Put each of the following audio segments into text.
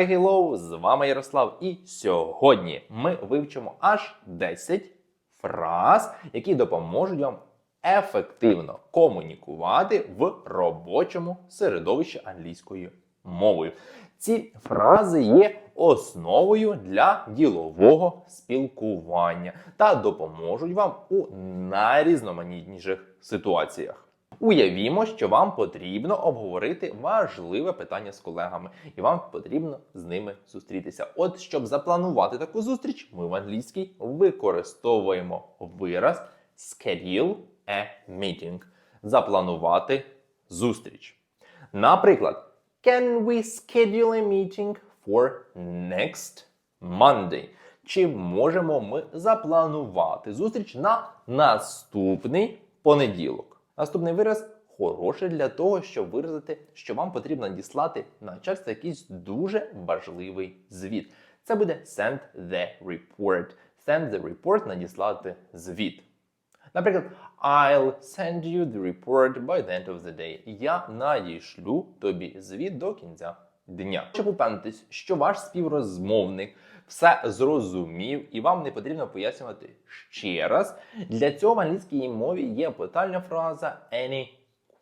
Hello, з вами Ярослав, і сьогодні ми вивчимо аж 10 фраз, які допоможуть вам ефективно комунікувати в робочому середовищі англійською мовою. Ці фрази є основою для ділового спілкування та допоможуть вам у найрізноманітніших ситуаціях. Уявімо, що вам потрібно обговорити важливе питання з колегами, і вам потрібно з ними зустрітися. От щоб запланувати таку зустріч, ми в англійській використовуємо вираз schedule a meeting запланувати зустріч. Наприклад, can we schedule a meeting for next Monday? Чи можемо ми запланувати зустріч на наступний понеділок? Наступний вираз хороший для того, щоб виразити, що вам потрібно надіслати начальство якийсь дуже важливий звіт. Це буде send the report. Send the report надіслати звіт. Наприклад, I'll send you the report by the end of the day. Я надішлю тобі звіт до кінця дня. Щоб упевнитись, що ваш співрозмовник все зрозумів і вам не потрібно пояснювати ще раз. Для цього в англійській мові є питальна фраза any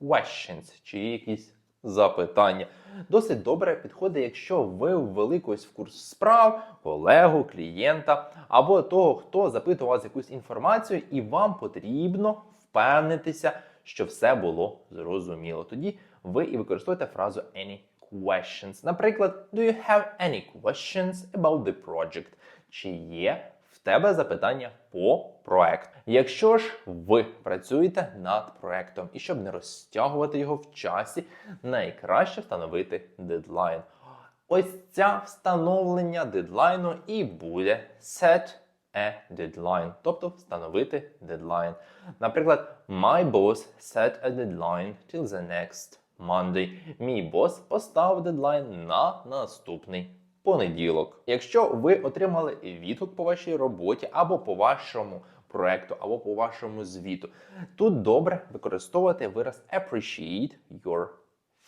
questions, чи якісь запитання. Досить добре підходить, якщо ви ввели когось в курс справ, колегу, клієнта або того, хто запитує вас якусь інформацію, і вам потрібно впевнитися, що все було зрозуміло. Тоді ви і використовуєте фразу any questions. Наприклад, do you have any questions about the project? Чи є в тебе запитання по проекту? Якщо ж ви працюєте над проектом, і щоб не розтягувати його в часі, найкраще встановити дедлайн. Ось ця встановлення дедлайну і буде set a deadline, тобто встановити дедлайн. Наприклад, my boss set a deadline till the next Monday. Мій бос поставив дедлайн на наступний понеділок. Якщо ви отримали відгук по вашій роботі або по вашому проекту, або по вашому звіту, тут добре використовувати вираз appreciate your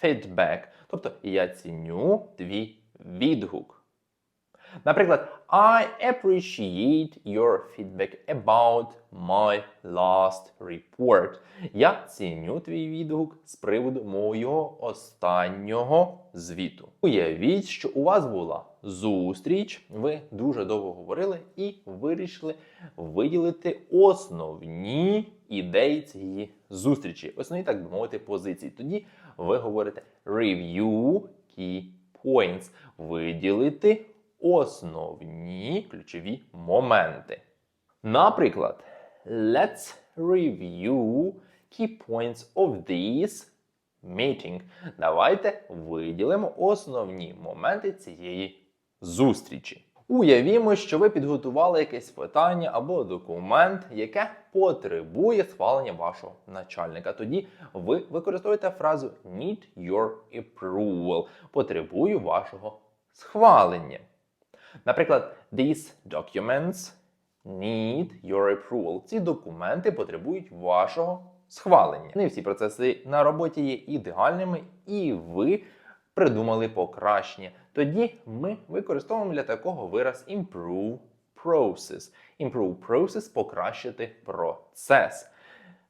feedback. Тобто я ціню твій відгук. Наприклад, I appreciate your feedback about my last report. Я ціню твій відгук з приводу мого останнього звіту. Уявіть, що у вас була зустріч, ви дуже довго говорили і вирішили виділити основні ідеї цієї зустрічі, основні, так би мовити, позиції. Тоді ви говорите review key points, виділити основні ключові моменти. Наприклад, let's review key points of this meeting. Давайте виділимо основні моменти цієї зустрічі. Уявімо, що ви підготували якесь питання або документ, яке потребує схвалення вашого начальника. Тоді ви використовуєте фразу need your approval. Потребую вашого схвалення. Наприклад, these documents need your approval. Ці документи потребують вашого схвалення. Не всі процеси на роботі є ідеальними, і ви придумали покращення. Тоді ми використовуємо для такого вираз improve process. Improve process покращити процес.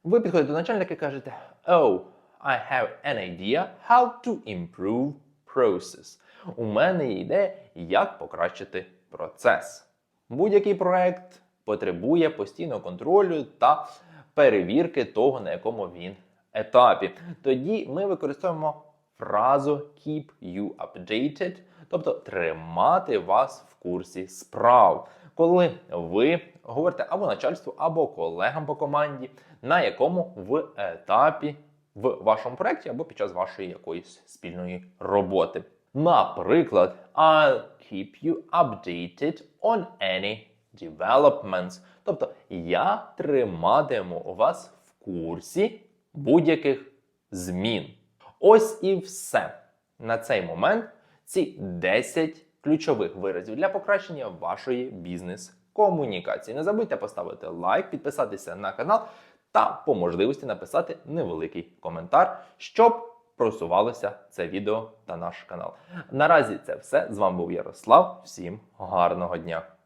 Ви підходите до начальника і кажете: Oh, I have an idea how to improve process. У мене є ідея, як покращити процес. Будь-який проект потребує постійного контролю та перевірки того, на якому він етапі. Тоді ми використовуємо фразу keep you updated, тобто тримати вас в курсі справ. Коли ви говорите або начальству, або колегам по команді, на якому в етапі в вашому проєкті або під час вашої якоїсь спільної роботи. Наприклад, I'll keep you updated on any developments. Тобто я триматиму вас в курсі будь-яких змін. Ось і все. На цей момент ці 10 ключових виразів для покращення вашої бізнес-комунікації. Не забудьте поставити лайк, підписатися на канал та по можливості написати невеликий коментар, щоб просувалося це відео та наш канал. Наразі це все. З вами був Ярослав. Всім гарного дня!